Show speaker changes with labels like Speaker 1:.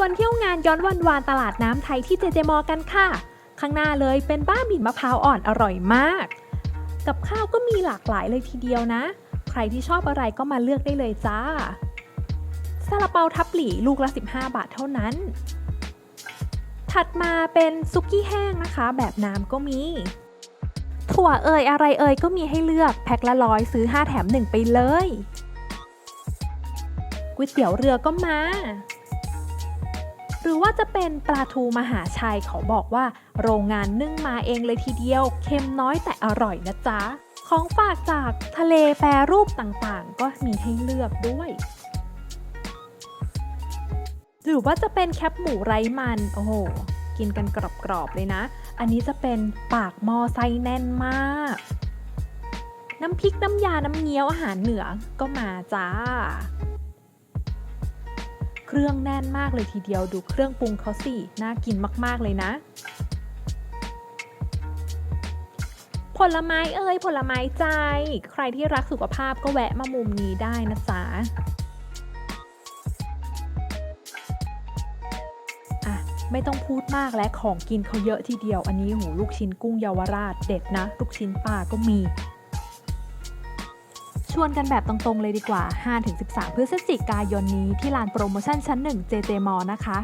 Speaker 1: วนเที่ยวงานย้อนวันวานตลาดน้ำไทยที่เจเจมอกันค่ะ ข้างหน้าเลยเป็นบ้าบิ่นมะพร้าวอ่อนอร่อยมาก กับข้าวก็มีหลากหลายเลยทีเดียวนะ ใครที่ชอบอะไรก็มาเลือกได้เลยจ้าซาลาเปาทับหลี่ลูกละ 15 บาทเท่านั้น ถัดมาเป็นซุกี้แห้งนะคะ แบบน้ำก็มี ถั่วเอ่ยอะไรเอ่ยก็มีให้เลือกแพ็คละร้อยซื้อ 5 แถม 1 ไปเลยก๋วยเตี๋ยวเรือก็มา หรือว่าจะเป็นปลาทูมหาชัยเขาบอกว่า โรงงานนึ่งมาเองเลยทีเดียว เค็มน้อยแต่อร่อยนะจ๊ะ ของฝากจากทะเลแปรรูปต่างๆ ก็มีให้เลือกด้วยหรือว่าจะเป็นแคปหมูไร้มัน โอ้โห กินกันกรอบๆเลยนะ อันนี้จะเป็นปากหม้อไส้แน่นมาก น้ำพริกน้ำยา น้ำเงี้ยวอาหารเหนือก็มาจ้า เครื่องแน่นมากเลยทีเดียวดูเครื่องปรุงเขาสิ น่ากินมากๆเลยนะ ผลไม้เอ่ยผลไม้ใจ ใครที่รักสุขภาพก็แวะมามุมนี้ได้นะจ๊ะอะไม่ต้องพูดมากและของกินเขาเยอะทีเดียว อันนี้หูลูกชิ้นกุ้งเยาวราชเด็ดนะ ลูกชิ้นปลาก็มี วนกันแบบตรงๆเลยดีกว่า 5-13 พฤศจิกายนนี้ที่ลานโปรโมชั่นชั้น 1 JJ m นะคะ